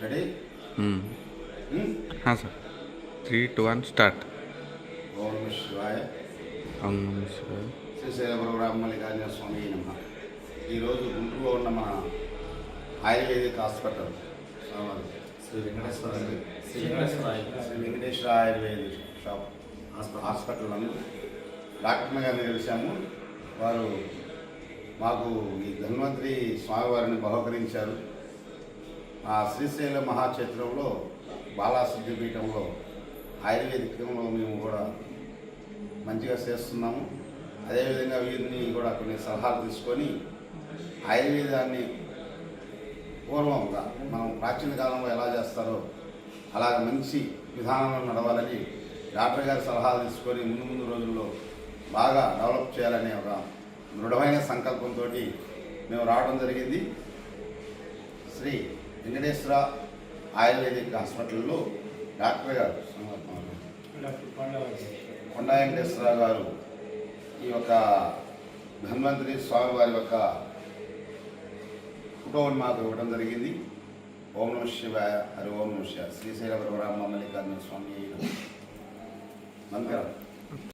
Ready sir three two one start ఓం శివాయ. ఓం శివాయ. స్వామి నమ. ఈరోజు గుంటూరులో ఉన్న మన ayurvedic hospital. Sri Venkateswara Sri Venkateswara Sri Venkateswara ayurvedic shop. Hospital అని డాక్టర్ గారిని కలిశాము వారు మాకు ఈ ధన్వంతరి స్వామివారిని బహుకరించారు. ఆ శ్రీశైల మహాక్షేత్రంలో బాలాసిద్ధి పీఠంలో ఆయుర్వేదికంలో మేము కూడా మంచిగా చేస్తున్నాము. అదేవిధంగా వీరిని కూడా కొన్ని సలహాలు తీసుకొని ఆయుర్వేదాన్ని పూర్వంగా మనం ప్రాచీన కాలంలో ఎలా చేస్తారో అలాగ మంచి విధానంలో నడవాలని డాక్టర్ గారి సలహాలు తీసుకొని ముందు ముందు రోజుల్లో బాగా డెవలప్ చేయాలనే ఒక దృఢమైన సంకల్పంతో మేము రావడం జరిగింది. శ్రీ వెంకటేశ్వర ఆయుర్వేదిక్ హాస్పిటల్లో డాక్టర్ గారు కొండా వెంకటేశ్వరరావు గారు ఈ యొక్క ధన్వంతరి స్వామివారి యొక్క ఫోటోని మాకు ఇవ్వడం జరిగింది. ఓం నమ శివాయ హరి ఓం నమ శివాయ. శ్రీశైల బ్రహ్మ మల్లికార్జున స్వామి నమస్కారం